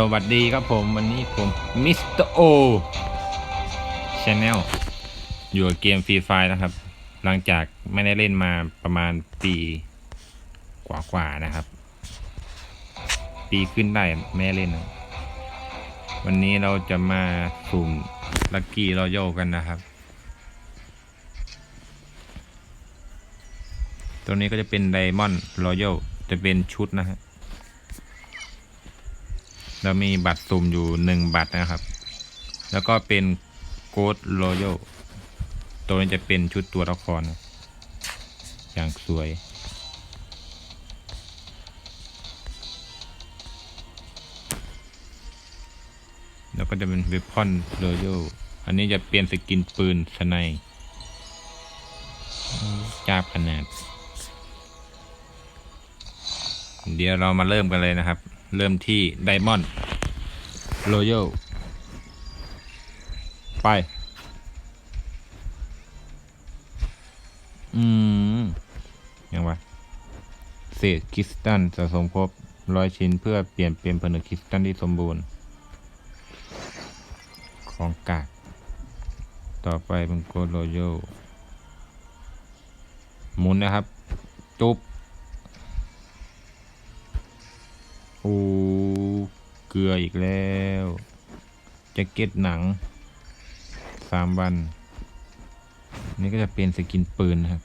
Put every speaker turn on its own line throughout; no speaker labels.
สวัสดีครับผมวันนี้ผมมิสเตอร์โอชแนลอยู่กับเกมฟรีไฟนะครับ หลังจากไม่ได้เล่นมาประมาณปีกว่าๆนะครับ ปีขึ้นได้ไม่ได้เล่นนะวันนี้เราจะมาสุ่มลักกี้รอยัลกันนะครับ ตัวนี้ก็จะเป็นไดมอนด์รอยัลจะเป็นชุดนะฮะ เรามีบัตรสุ่มอยู่หนึ่งบัตรนะครับ แล้วก็เป็นโกดโรโยตัวนี้จะเป็นชุดตัวละคร อย่างสวย แล้วก็จะเป็นเวพอนโรโยอันนี้จะเปลี่ยนสกินปืนสไนจ้าขนาด เดี๋ยวเรามาเริ่มกันเลยนะครับ เริ่มที่ไดมอนด์โรโยไป อืม ยังวะเศษคริสตัลสะสมครบร้อยชิ้นเพื่อเปลี่ยนเป็นผนึกคริสตัลที่สมบูรณ์ ของกาก ต่อไปเป็นโกโรโยหมุนนะครับ จุบ อ้ เกลืออีกแล้วแจ็คเก็ตหนังสามวัน นี่ก็จะเป็นสกินปืนนะครับ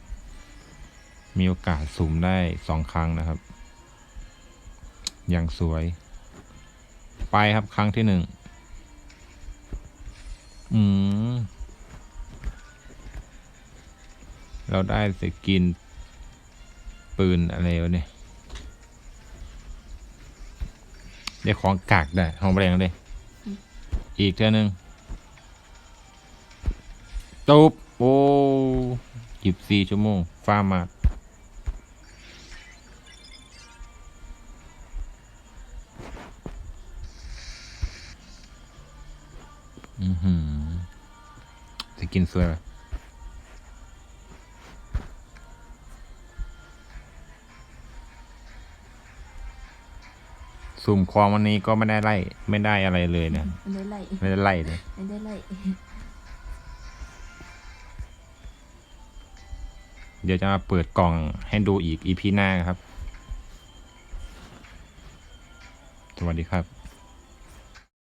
มีโอกาสสุ่มได้สองครั้งนะครับ อย่างสวย ไปครับครั้งที่หนึ่งอืม เราได้สกินปืนอะไรวะเนี่ย ได้ของกากได้ของแรงเลย อีกเท่านึงตุบโอ้หยิบสี่ชั่วโมงฟ้ามาอือหือจะกินสวยไหม สุ่มคลองวันนี้ก็ไม่ได้ไล่ ไม่ได้อะไรเลยนะ
ไม่ได้ไล่
ไม่ได้ไล่เลย
ไม่ได้ไล่
เดี๋ยวจะมาเปิดกล่องให้ดูอีกอีพีหน้าครับ สวัสดีครับ